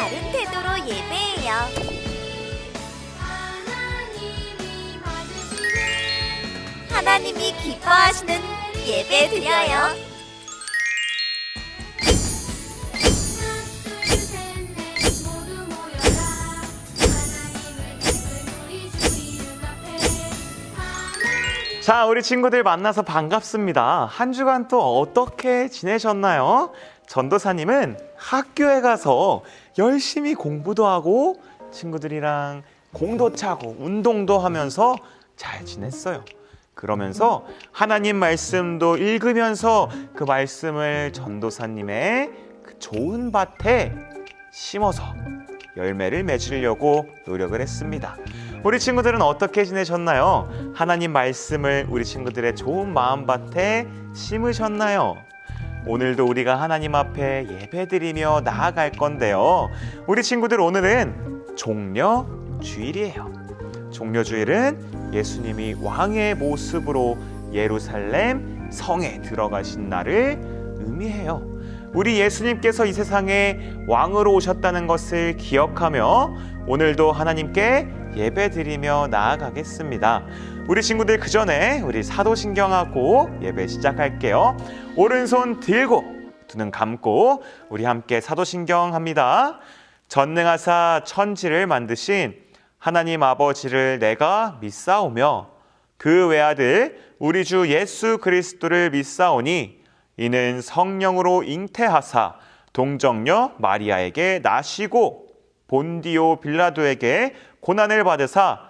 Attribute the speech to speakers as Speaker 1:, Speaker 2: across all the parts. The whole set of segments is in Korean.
Speaker 1: 바른 태도로 예배해요. 하나님이 기뻐하시는 예배 드려요.
Speaker 2: 자, 우리 친구들 만나서 반갑습니다. 한 주간 또 어떻게 지내셨나요? 전도사님은 학교에 가서 열심히 공부도 하고 친구들이랑 공도 차고 운동도 하면서 잘 지냈어요. 그러면서 하나님 말씀도 읽으면서 그 말씀을 전도사님의 그 좋은 밭에 심어서 열매를 맺으려고 노력을 했습니다. 우리 친구들은 어떻게 지내셨나요? 하나님 말씀을 우리 친구들의 좋은 마음밭에 심으셨나요? 오늘도 우리가 하나님 앞에 예배드리며 나아갈 건데요. 우리 친구들 오늘은 종려 주일이에요. 종려 주일은 예수님이 왕의 모습으로 예루살렘 성에 들어가신 날을 의미해요. 우리 예수님께서 이 세상에 왕으로 오셨다는 것을 기억하며 오늘도 하나님께 예배드리며 나아가겠습니다. 우리 친구들 그 전에 우리 사도신경하고 예배 시작할게요. 오른손 들고 두 눈 감고 우리 함께 사도신경 합니다. 전능하사 천지를 만드신 하나님 아버지를 내가 믿사오며 그 외아들 우리 주 예수 그리스도를 믿사오니 이는 성령으로 잉태하사 동정녀 마리아에게 나시고 본디오 빌라도에게 고난을 받으사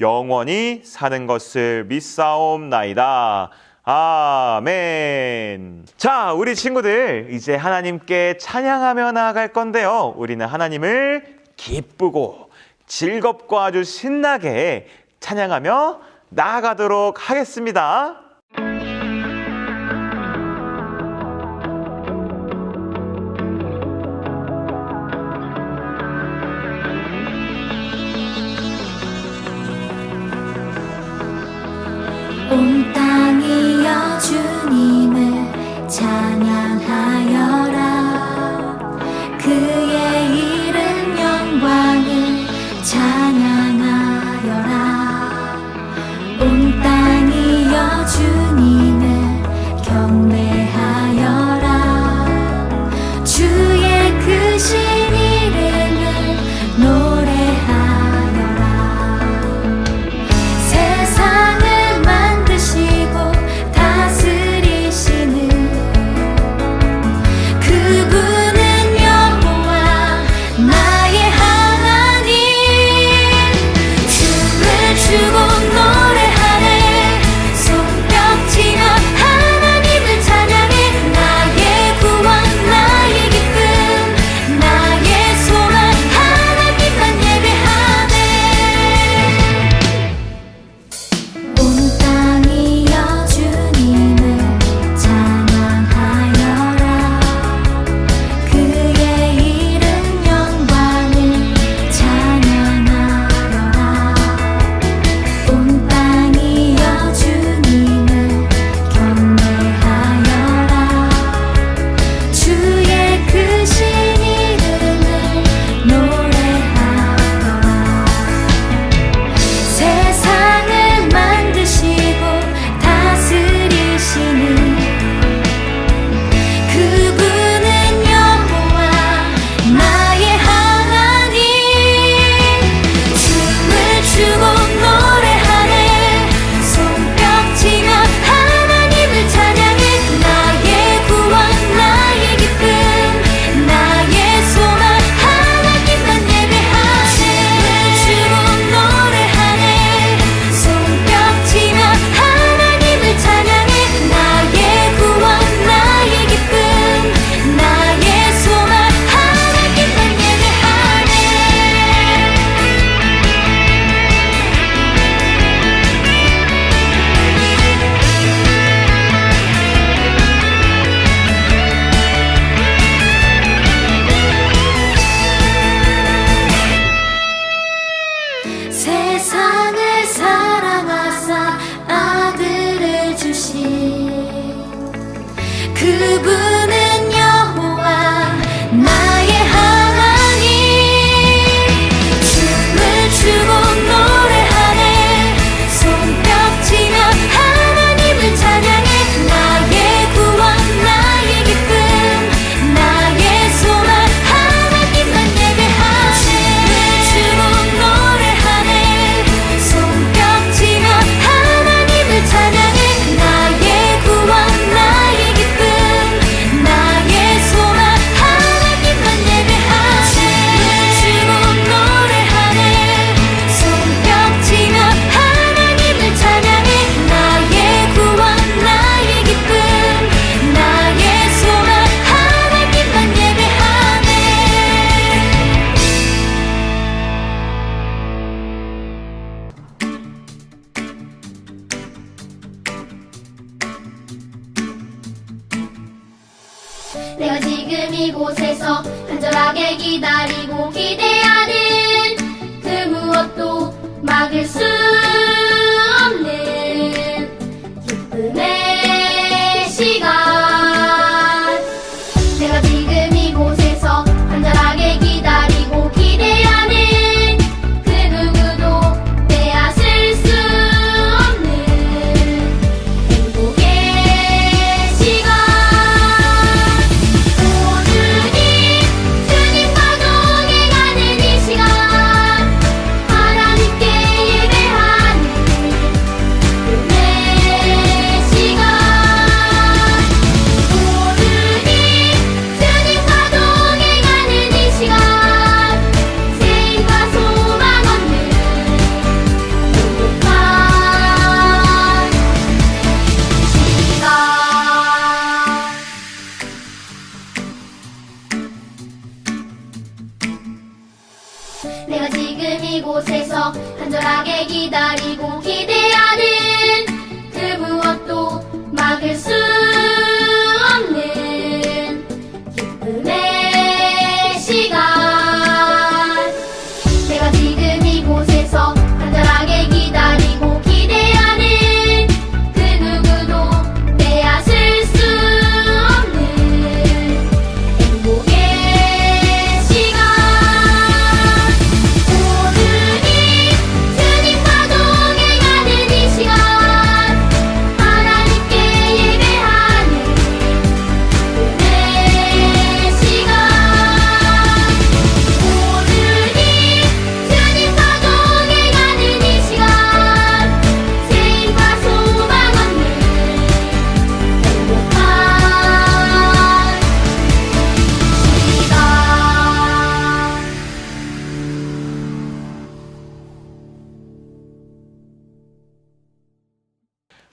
Speaker 2: 영원히 사는 것을 믿사옵나이다. 아멘. 자, 우리 친구들, 이제 하나님께 찬양하며 나아갈 건데요. 우리는 하나님을 기쁘고 즐겁고 아주 신나게 찬양하며 나아가도록 하겠습니다.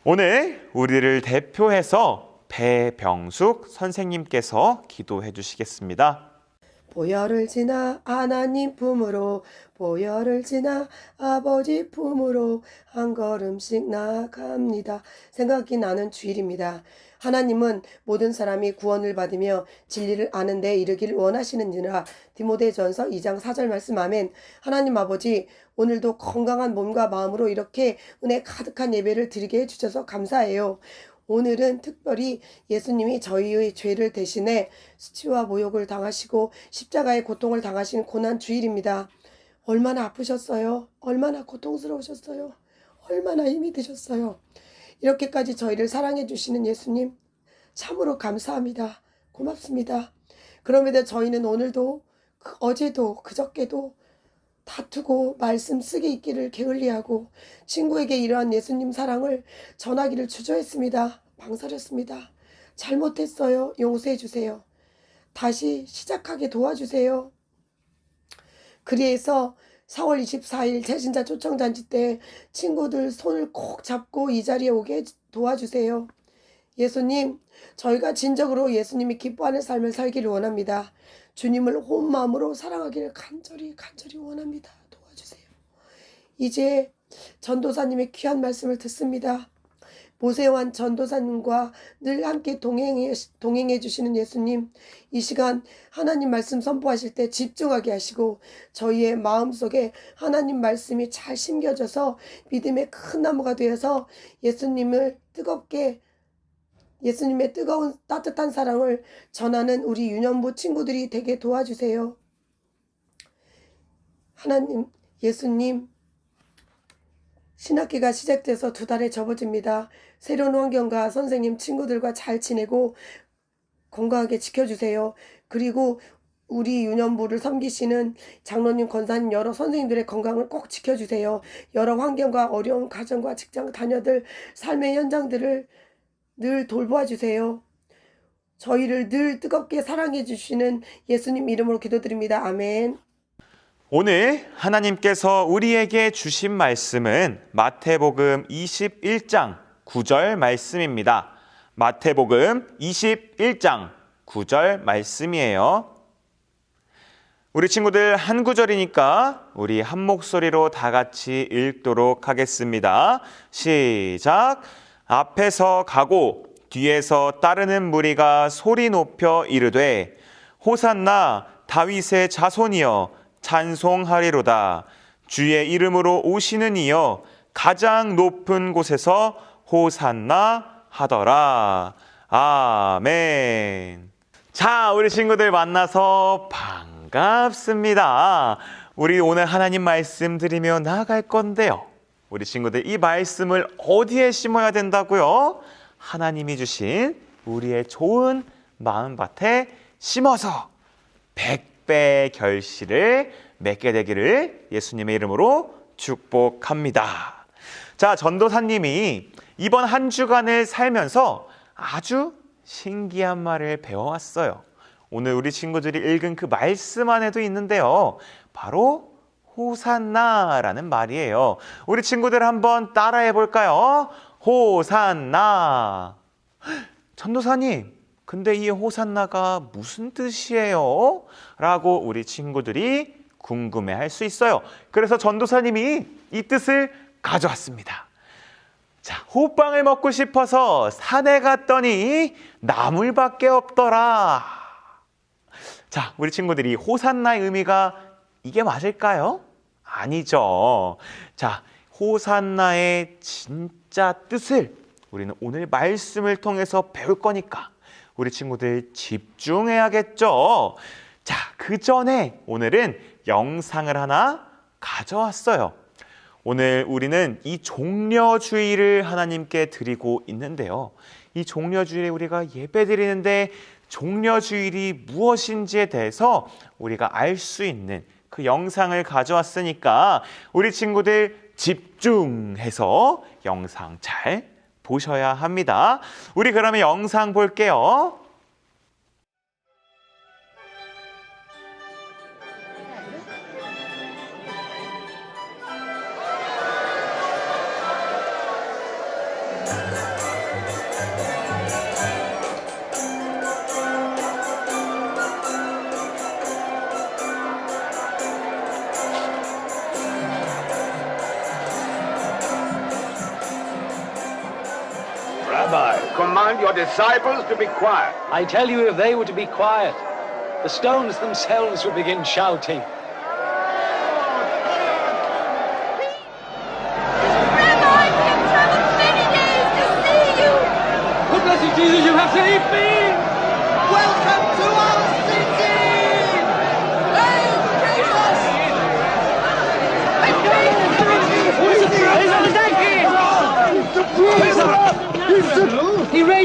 Speaker 3: 오늘
Speaker 2: 우리를 대표해서 배병숙 선생님께서 기도해 주시겠습니다.
Speaker 4: 보혈을 지나 하나님 품으로 보혈을 지나 아버지 품으로 한 걸음씩 나아갑니다. 생각이 나는 주일입니다. 하나님은 모든 사람이 구원을 받으며 진리를 아는 데 이르기를 원하시는지라 디모데전서 2장 4절 말씀 아멘. 하나님 아버지 오늘도 건강한 몸과 마음으로 이렇게 은혜 가득한 예배를 드리게 해 주셔서 감사해요. 오늘은 특별히 예수님이 저희의 죄를 대신해 수치와 모욕을 당하시고 십자가의 고통을 당하신 고난 주일입니다. 얼마나 아프셨어요? 얼마나 고통스러우셨어요? 얼마나 힘이 드셨어요? 이렇게까지 저희를 사랑해 주시는 예수님 참으로 감사합니다. 고맙습니다. 그럼에도 저희는 오늘도 그 어제도 그저께도 다투고 말씀 쓰기 있기를 게을리하고 친구에게 이러한 예수님 사랑을 전하기를 주저했습니다. 망설였습니다. 잘못했어요. 용서해 주세요. 다시 시작하게 도와주세요. 그리해서 4월 24일 재신자 초청잔치 때 친구들 손을 꼭 잡고 이 자리에 오게 도와주세요. 예수님, 저희가 진정으로 예수님이 기뻐하는 삶을 살기를 원합니다. 주님을 온 마음으로 사랑하기를 간절히 간절히 원합니다. 도와주세요. 이제 전도사님의 귀한 말씀을 듣습니다. 모세완 전도사님과 늘 함께 동행해, 동행해 주시는 예수님, 이 시간 하나님 말씀 선포하실 때 집중하게 하시고 저희의 마음 속에 하나님 말씀이 잘 심겨져서 믿음의 큰 나무가 되어서 예수님을 뜨겁게 예수님의 뜨거운 따뜻한 사랑을 전하는 우리 유년부 친구들이 되게 도와주세요. 하나님, 예수님, 신학기가 시작돼서 두 달에 접어집니다. 새로운 환경과 선생님, 친구들과 잘 지내고 건강하게 지켜주세요. 그리고 우리 유년부를 섬기시는 장로님, 권사님, 여러 선생님들의 건강을 꼭 지켜주세요. 여러 환경과 어려운 가정과 직장 다녀들 삶의 현장들을 늘 돌보아 주세요. 저희를 늘 뜨겁게 사랑해 주시는 예수님 이름으로 기도드립니다. 아멘.
Speaker 2: 오늘 하나님께서 우리에게 주신 말씀은 마태복음 21장 9절 말씀입니다. 마태복음 21장 9절 말씀이에요. 우리 친구들 한 구절이니까 우리 한 목소리로 다 같이 읽도록 하겠습니다. 시작. 앞에서 가고 뒤에서 따르는 무리가 소리 높여 이르되 호산나 다윗의 자손이여 찬송하리로다. 주의 이름으로 오시는 이여 가장 높은 곳에서 호산나 하더라. 아멘. 자, 우리 친구들 만나서 반갑습니다. 우리 오늘 하나님 말씀 드리며 나아갈 건데요. 우리 친구들 이 말씀을 어디에 심어야 된다고요? 하나님이 주신 우리의 좋은 마음밭에 심어서 백배 결실을 맺게 되기를 예수님의 이름으로 축복합니다. 자, 전도사님이 이번 한 주간을 살면서 아주 신기한 말을 배워왔어요. 오늘 우리 친구들이 읽은 그 말씀 안에도 있는데요. 바로 호산나라는 말이에요. 우리 친구들 한번 따라해 볼까요? 호산나. 전도사님, 근데 이 호산나가 무슨 뜻이에요? 라고 우리 친구들이 궁금해 할 수 있어요. 그래서 전도사님이 이 뜻을 가져왔습니다. 자, 호빵을 먹고 싶어서 산에 갔더니 나물밖에 없더라. 자, 우리 친구들이 호산나의 의미가 이게 맞을까요? 아니죠. 자, 호산나의 진짜 뜻을 우리는 오늘 말씀을 통해서 배울 거니까 우리 친구들 집중해야겠죠. 자, 그 전에 오늘은 영상을 하나 가져왔어요. 오늘 우리는 이 종려주의를 하나님께 드리고 있는데요. 이 종려주일에 우리가 예배 드리는데 종려주일이 무엇인지에 대해서 우리가 알 수 있는 그 영상을 가져왔으니까 우리 친구들 집중해서 영상 잘 보셔야 합니다. 우리 그러면 영상 볼게요.
Speaker 5: Disciples to be quiet.
Speaker 6: I tell you, if they were to be quiet, the stones themselves would begin shouting.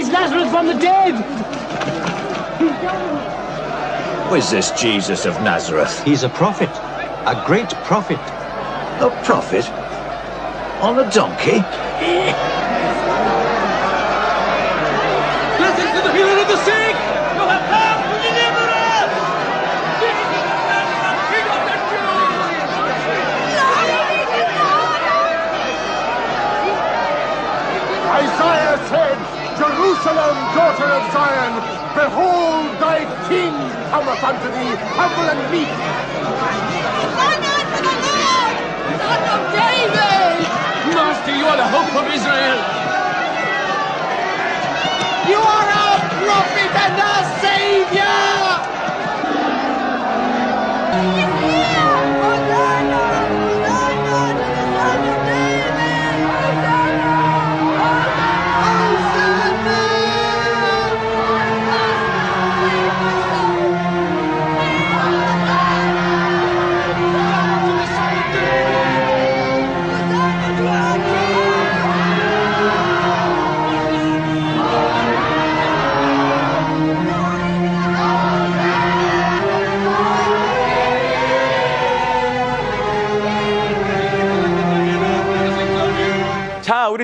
Speaker 6: Raised Lazarus from the dead!
Speaker 7: Who is this Jesus of Nazareth?
Speaker 8: He's a prophet, a great prophet.
Speaker 7: A prophet? On a donkey?
Speaker 6: Blessed is the healer of the sick! You have come to deliver us! Jesus of Nazareth, King of the Jews!
Speaker 5: Isaiah said, Jerusalem, daughter of Zion, behold, thy king cometh unto thee, humble and meek.
Speaker 3: Honor to the Lord, Son of David.
Speaker 6: Master, you are the hope of Israel!
Speaker 9: You are our prophet and our savior!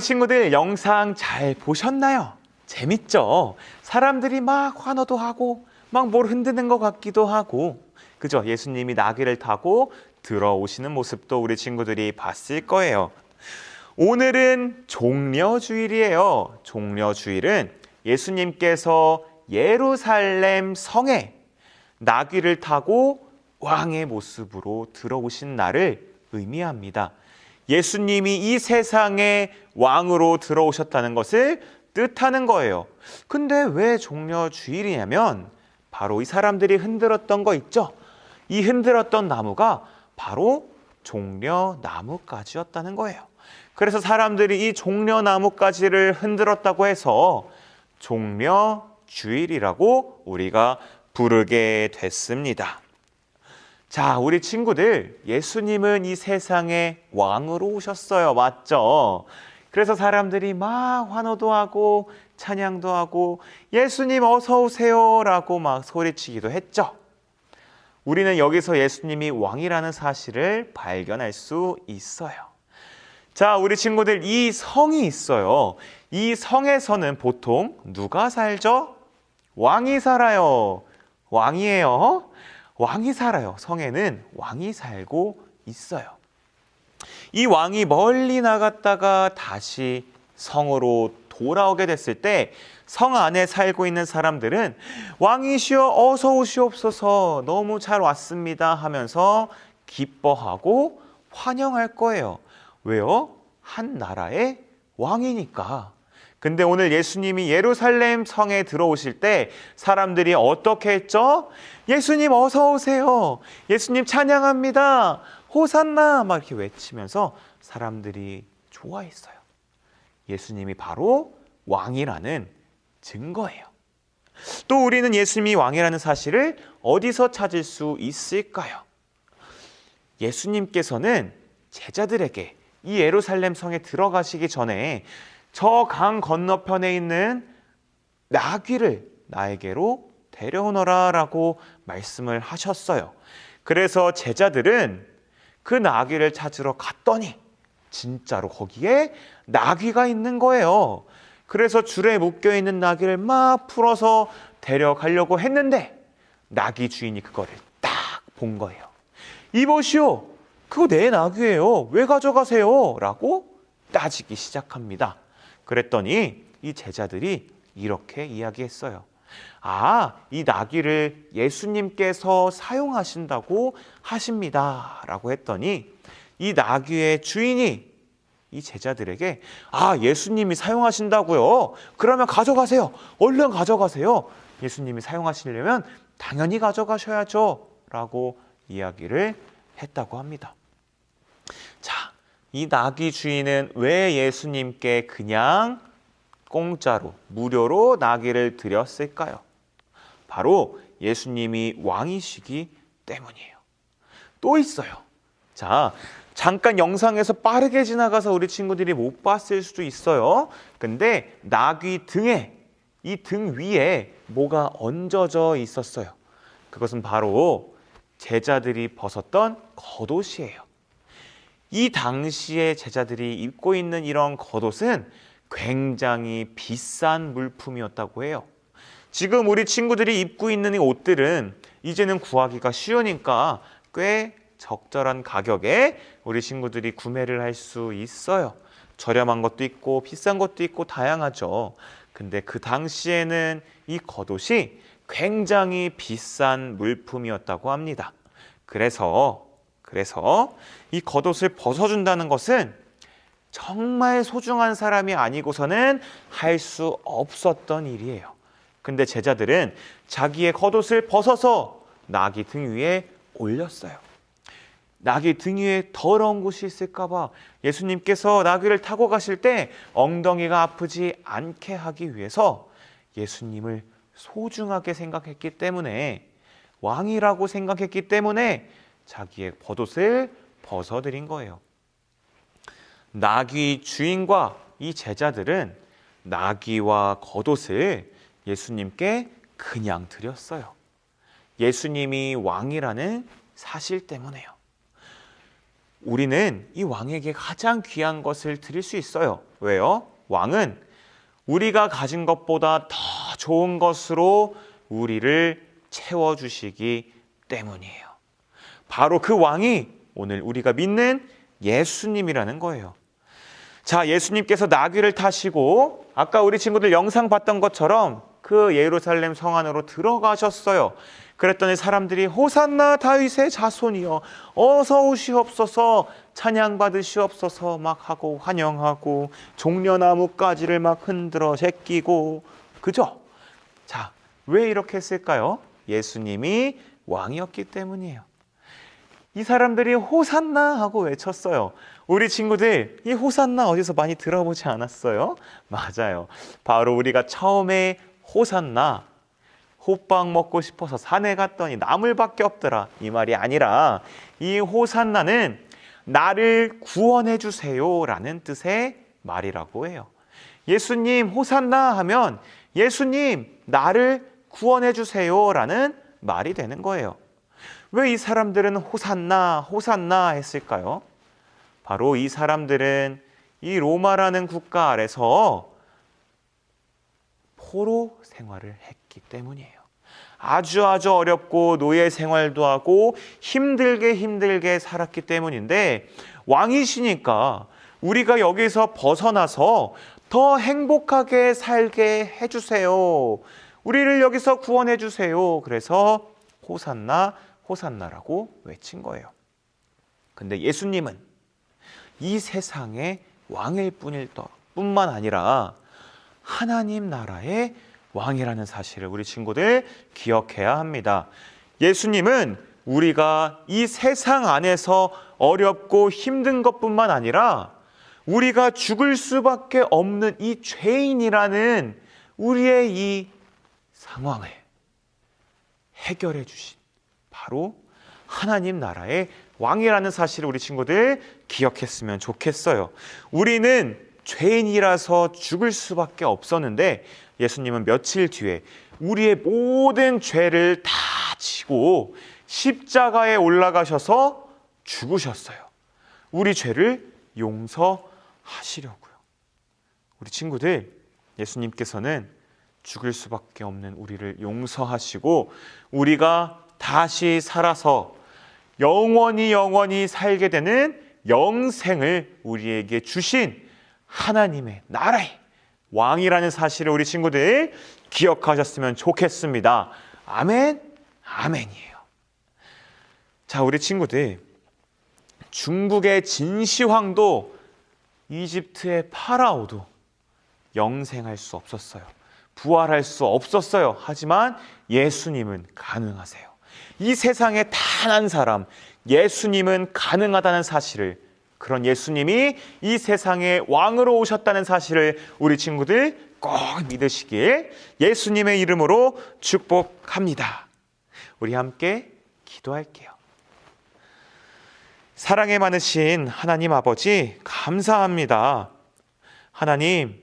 Speaker 2: 친구들 영상 잘 보셨나요? 재밌죠? 사람들이 막 환호도 하고 막 뭘 흔드는 것 같기도 하고 그죠? 예수님이 나귀를 타고 들어오시는 모습도 우리 친구들이 봤을 거예요. 오늘은 종려주일이에요. 종려주일은 예수님께서 예루살렘 성에 나귀를 타고 왕의 모습으로 들어오신 날을 의미합니다. 예수님이 이 세상에 왕으로 들어오셨다는 것을 뜻하는 거예요. 근데 왜 종려 주일이냐면 바로 이 사람들이 흔들었던 거 있죠? 이 흔들었던 나무가 바로 종려 나뭇가지였다는 거예요. 그래서 사람들이 이 종려 나뭇가지를 흔들었다고 해서 종려 주일이라고 우리가 부르게 됐습니다. 자, 우리 친구들, 예수님은 이 세상에 왕으로 오셨어요. 맞죠? 그래서 사람들이 막 환호도 하고 찬양도 하고 예수님 어서 오세요라고 막 소리치기도 했죠. 우리는 여기서 예수님이 왕이라는 사실을 발견할 수 있어요. 자, 우리 친구들 이 성이 있어요. 이 성에서는 보통 누가 살죠? 왕이 살아요. 왕이에요. 왕이 살아요. 성에는 왕이 살고 있어요. 이 왕이 멀리 나갔다가 다시 성으로 돌아오게 됐을 때 성 안에 살고 있는 사람들은 왕이시여 어서 오시옵소서 너무 잘 왔습니다 하면서 기뻐하고 환영할 거예요. 왜요? 한 나라의 왕이니까. 근데 오늘 예수님이 예루살렘 성에 들어오실 때 사람들이 어떻게 했죠? 예수님 어서 오세요. 예수님 찬양합니다. 호산나 막 이렇게 외치면서 사람들이 좋아했어요. 예수님이 바로 왕이라는 증거예요. 또 우리는 예수님이 왕이라는 사실을 어디서 찾을 수 있을까요? 예수님께서는 제자들에게 이 예루살렘 성에 들어가시기 전에 저 강 건너편에 있는 나귀를 나에게로 데려오너라 라고 말씀을 하셨어요. 그래서 제자들은 그 나귀를 찾으러 갔더니 진짜로 거기에 나귀가 있는 거예요. 그래서 줄에 묶여 있는 나귀를 막 풀어서 데려가려고 했는데 나귀 주인이 그거를 딱 본 거예요. 이보시오. 그거 내 나귀예요. 왜 가져가세요? 라고 따지기 시작합니다. 그랬더니 이 제자들이 이렇게 이야기했어요. 아, 이 나귀를 예수님께서 사용하신다고 하십니다. 라고 했더니 이 나귀의 주인이 이 제자들에게 아, 예수님이 사용하신다고요? 그러면 가져가세요. 얼른 가져가세요. 예수님이 사용하시려면 당연히 가져가셔야죠. 라고 이야기를 했다고 합니다. 자, 이 나귀 주인은 왜 예수님께 그냥 공짜로, 무료로 나귀를 드렸을까요? 바로 예수님이 왕이시기 때문이에요. 또 있어요. 자, 잠깐 영상에서 빠르게 지나가서 우리 친구들이 못 봤을 수도 있어요. 근데 나귀 등에, 이 등 위에 뭐가 얹어져 있었어요. 그것은 바로 제자들이 벗었던 겉옷이에요. 이 당시에 제자들이 입고 있는 이런 겉옷은 굉장히 비싼 물품이었다고 해요. 지금 우리 친구들이 입고 있는 이 옷들은 이제는 구하기가 쉬우니까 꽤 적절한 가격에 우리 친구들이 구매를 할 수 있어요. 저렴한 것도 있고 비싼 것도 있고 다양하죠. 근데 그 당시에는 이 겉옷이 굉장히 비싼 물품이었다고 합니다. 그래서 그래서 이 겉옷을 벗어준다는 것은 정말 소중한 사람이 아니고서는 할 수 없었던 일이에요. 근데 제자들은 자기의 겉옷을 벗어서 나귀 등 위에 올렸어요. 나귀 등 위에 더러운 곳이 있을까봐 예수님께서 나귀를 타고 가실 때 엉덩이가 아프지 않게 하기 위해서 예수님을 소중하게 생각했기 때문에 왕이라고 생각했기 때문에 자기의 겉옷을 벗어드린 거예요. 나귀 주인과 이 제자들은 나귀와 겉옷을 예수님께 그냥 드렸어요. 예수님이 왕이라는 사실 때문에요. 우리는 이 왕에게 가장 귀한 것을 드릴 수 있어요. 왜요? 왕은 우리가 가진 것보다 더 좋은 것으로 우리를 채워주시기 때문이에요. 바로 그 왕이 오늘 우리가 믿는 예수님이라는 거예요. 자, 예수님께서 나귀를 타시고 아까 우리 친구들 영상 봤던 것처럼 그 예루살렘 성 안으로 들어가셨어요. 그랬더니 사람들이 호산나 다윗의 자손이여 어서 오시옵소서 찬양 받으시옵소서 막 하고 환영하고 종려나무까지를 막 흔들어 제끼고 그죠? 자, 왜 이렇게 했을까요? 예수님이 왕이었기 때문이에요. 이 사람들이 호산나 하고 외쳤어요. 우리 친구들 이 호산나 어디서 많이 들어보지 않았어요? 맞아요. 바로 우리가 처음에 호산나 호빵 먹고 싶어서 산에 갔더니 나물밖에 없더라 이 말이 아니라 이 호산나는 나를 구원해 주세요라는 뜻의 말이라고 해요. 예수님 호산나 하면 예수님 나를 구원해 주세요라는 말이 되는 거예요. 왜 이 사람들은 호산나 호산나 했을까요? 바로 이 사람들은 이 로마라는 국가 아래서 포로 생활을 했기 때문이에요. 아주 아주 어렵고 노예 생활도 하고 힘들게 힘들게 살았기 때문인데 왕이시니까 우리가 여기서 벗어나서 더 행복하게 살게 해주세요. 우리를 여기서 구원해 주세요. 그래서 호산나 호산나라고 외친 거예요. 근데 예수님은 이 세상의 왕일 뿐일 뿐만 아니라 하나님 나라의 왕이라는 사실을 우리 친구들 기억해야 합니다. 예수님은 우리가 이 세상 안에서 어렵고 힘든 것뿐만 아니라 우리가 죽을 수밖에 없는 이 죄인이라는 우리의 이 상황을 해결해 주신 바로 하나님 나라의 왕이라는 사실을 우리 친구들 기억했으면 좋겠어요. 우리는 죄인이라서 죽을 수밖에 없었는데 예수님은 며칠 뒤에 우리의 모든 죄를 다 지고 십자가에 올라가셔서 죽으셨어요. 우리 죄를 용서하시려고요. 우리 친구들, 예수님께서는 죽을 수밖에 없는 우리를 용서하시고 우리가 다시 살아서 영원히 영원히 살게 되는 영생을 우리에게 주신 하나님의 나라의 왕이라는 사실을 우리 친구들 기억하셨으면 좋겠습니다. 아멘, 아멘이에요. 자, 우리 친구들, 중국의 진시황도 이집트의 파라오도 영생할 수 없었어요. 부활할 수 없었어요. 하지만 예수님은 가능하세요. 이 세상에 단 한 사람, 예수님은 가능하다는 사실을 그런 예수님이 이 세상에 왕으로 오셨다는 사실을 우리 친구들 꼭 믿으시길 예수님의 이름으로 축복합니다. 우리 함께 기도할게요. 사랑에 많으신 하나님 아버지, 감사합니다. 하나님,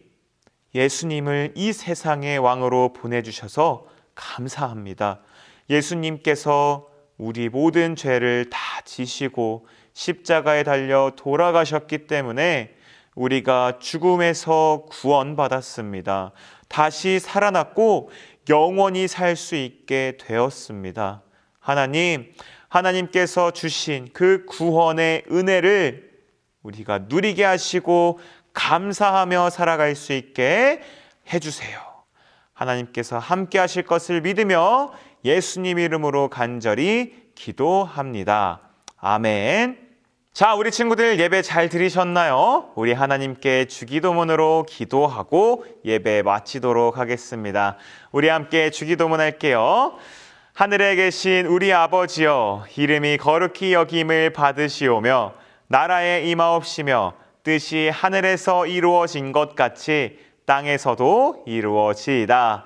Speaker 2: 예수님을 이 세상의 왕으로 보내주셔서 감사합니다. 예수님께서 우리 모든 죄를 다 지시고 십자가에 달려 돌아가셨기 때문에 우리가 죽음에서 구원받았습니다. 다시 살아났고 영원히 살 수 있게 되었습니다. 하나님, 하나님께서 주신 그 구원의 은혜를 우리가 누리게 하시고 감사하며 살아갈 수 있게 해주세요. 하나님께서 함께 하실 것을 믿으며 예수님 이름으로 간절히 기도합니다. 아멘. 자, 우리 친구들 예배 잘 들으셨나요? 우리 하나님께 주기도문으로 기도하고 예배 마치도록 하겠습니다. 우리 함께 주기도문 할게요. 하늘에 계신 우리 아버지여, 이름이 거룩히 여김을 받으시오며, 나라에 임하옵시며, 뜻이 하늘에서 이루어진 것 같이 땅에서도 이루어지이다.